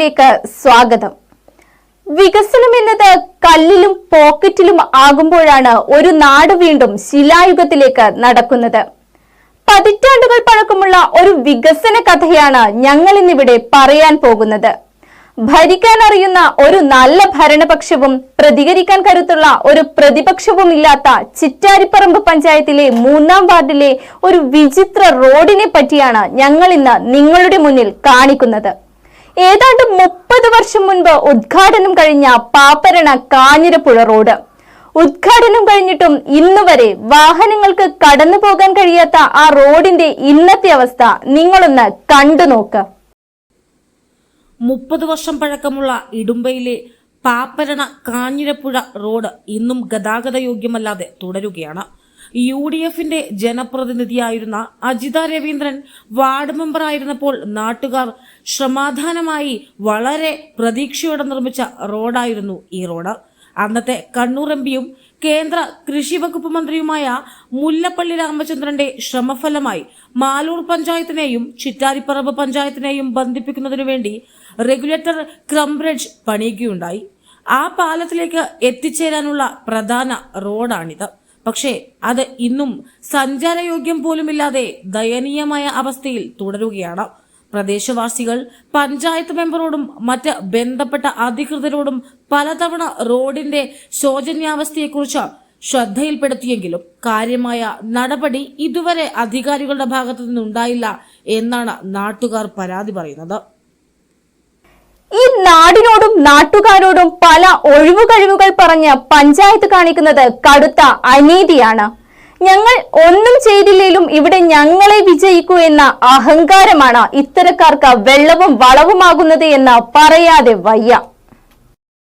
വാർത്തകളിലേക്ക് സ്വാഗതം. വികസനം എന്നത് കല്ലിലും പോക്കറ്റിലും ആകുമ്പോഴാണ് ഒരു നാട് വീണ്ടും ശിലായുഗത്തിലേക്ക് നടക്കുന്നത്. പതിറ്റാണ്ടുകൾ പഴക്കമുള്ള ഒരു വികസന കഥയാണ് ഞങ്ങൾ ഇന്നിവിടെ പറയാൻ പോകുന്നത്. ഭരിക്കാൻ അറിയുന്ന ഒരു നല്ല ഭരണപക്ഷവും പ്രതികരിക്കാൻ കരുത്തുള്ള ഒരു പ്രതിപക്ഷവും ഇല്ലാത്ത ചിറ്റാരിപ്പറമ്പ് പഞ്ചായത്തിലെ മൂന്നാം വാർഡിലെ ഒരു വിചിത്ര റോഡിനെ പറ്റിയാണ് ഞങ്ങൾ ഇന്ന് നിങ്ങളുടെ മുന്നിൽ കാണിക്കുന്നത്. ഏതാണ്ട് മുപ്പത് വർഷം മുൻപ് ഉദ്ഘാടനം കഴിഞ്ഞ പാപ്പരണ കാഞ്ഞിരപ്പുഴ റോഡ്. ഉദ്ഘാടനം കഴിഞ്ഞിട്ടും ഇന്ന് വരെ വാഹനങ്ങൾക്ക് കടന്നു പോകാൻ കഴിയാത്ത ആ റോഡിന്റെ ഇന്നത്തെ അവസ്ഥ നിങ്ങളൊന്ന് കണ്ടു നോക്ക്. മുപ്പത് വർഷം പഴക്കമുള്ള ഇടുമ്പയിലെ പാപ്പരണ കാഞ്ഞിരപ്പുഴ റോഡ് ഇന്നും ഗതാഗത യോഗ്യമല്ലാതെ തുടരുകയാണ്. യു ഡി എഫിന്റെ ജനപ്രതിനിധിയായിരുന്ന അജിത രവീന്ദ്രൻ വാർഡ് മെമ്പർ ആയിരുന്നപ്പോൾ നാട്ടുകാർ ശ്രമാധാനമായി വളരെ പ്രതീക്ഷയോടെ നിർമ്മിച്ച റോഡായിരുന്നു ഈ റോഡ്. അന്നത്തെ കണ്ണൂർ എം പിയും കേന്ദ്ര കൃഷി വകുപ്പ് മന്ത്രിയുമായ മുല്ലപ്പള്ളി രാമചന്ദ്രന്റെ ശ്രമഫലമായി മാലൂർ പഞ്ചായത്തിനെയും ചിറ്റാരിപ്പറമ്പ് പഞ്ചായത്തിനെയും ബന്ധിപ്പിക്കുന്നതിനു വേണ്ടി റെഗുലേറ്റർ ക്രംബ്രിഡ്ജ് പണിയുകയുണ്ടായി. ആ പാലത്തിലേക്ക് എത്തിച്ചേരാനുള്ള പ്രധാന റോഡാണിത്. പക്ഷേ അത് ഇന്നും സഞ്ചാരയോഗ്യം പോലുമില്ലാതെ ദയനീയമായ അവസ്ഥയിൽ തുടരുകയാണ്. പ്രദേശവാസികൾ പഞ്ചായത്ത് മെമ്പറോടും മറ്റ് ബന്ധപ്പെട്ട അധികൃതരോടും പലതവണ റോഡിന്റെ ശോചനീയാവസ്ഥയെക്കുറിച്ച് ശ്രദ്ധയിൽപ്പെടുത്തിയെങ്കിലും കാര്യമായ നടപടി ഇതുവരെ അധികാരികളുടെ ഭാഗത്തു നിന്നുണ്ടായില്ല എന്നാണ് നാട്ടുകാർ പരാതി പറയുന്നത്. ഈ നാടിനോടും നാട്ടുകാരോടും പല ഒഴിവുകഴിവുകൾ പറഞ്ഞ് പഞ്ചായത്ത് കാണിക്കുന്നത് കടുത്ത അനീതിയാണ്. ഞങ്ങൾ ഒന്നും ചെയ്തില്ലെങ്കിലും ഇവിടെ ഞങ്ങളെ വിജയിക്കൂ എന്ന അഹങ്കാരമാണ് ഇത്തരക്കാർക്ക് വെള്ളവും വളവുമാകുന്നത് എന്ന് പറയാതെ വയ്യ.